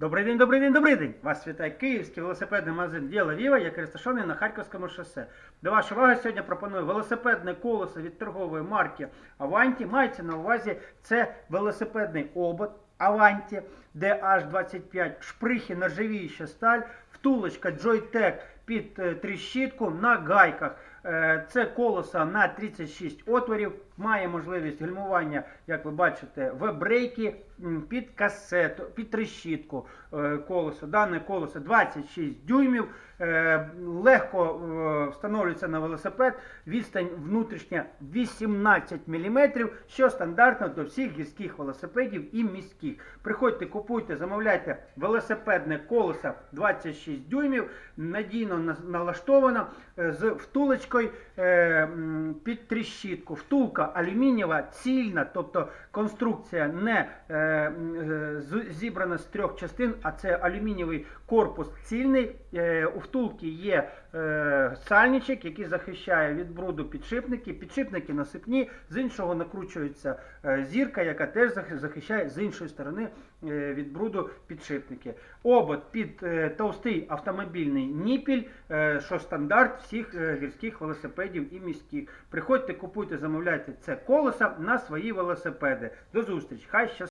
Добрий день, добрий день, добрий день! Вас вітає київський велосипедний магазин Діла Віва, який розташований на Харківському шосе. До вашої уваги сьогодні пропоную велосипедне колесо від торгової марки Avanti. Мається на увазі це велосипедний обод Avanti DH25, шприхи нержавіюча сталь, втулочка Joytech під е, тріщітку на гайках. Е, Це колесо на 36 отворів, має можливість гальмування, як ви бачите, веб-брейки під касету, під трещітку е, колесо. Дане колесо 26 дюймів, е, легко встановлюється на велосипед, відстань внутрішня 18 мм, що стандартно до всіх гірських велосипедів і міських. Приходьте, купуйте, замовляйте велосипедне колесо 26 дюймів, надійно на- налаштовано з втулочкою е, під тріщітку. Втулка алюмінієва, цільна, тобто конструкція не е, е, зібрана з трьох частин, а це алюмінієвий корпус цільний. Е, У втулки є е, сальничок, який захищає від бруду підшипники. Підшипники насипні, з іншого накручується е, зірка, яка теж захищає з іншої сторони е, від бруду підшипники. Обод під е, товстий автомобільний ніпіль, е, що стандарт всіх е, гірських велосипедів і міських. Приходьте, купуйте, замовляйте це колеса на свої велосипеди. До зустрічі! Хай щастить!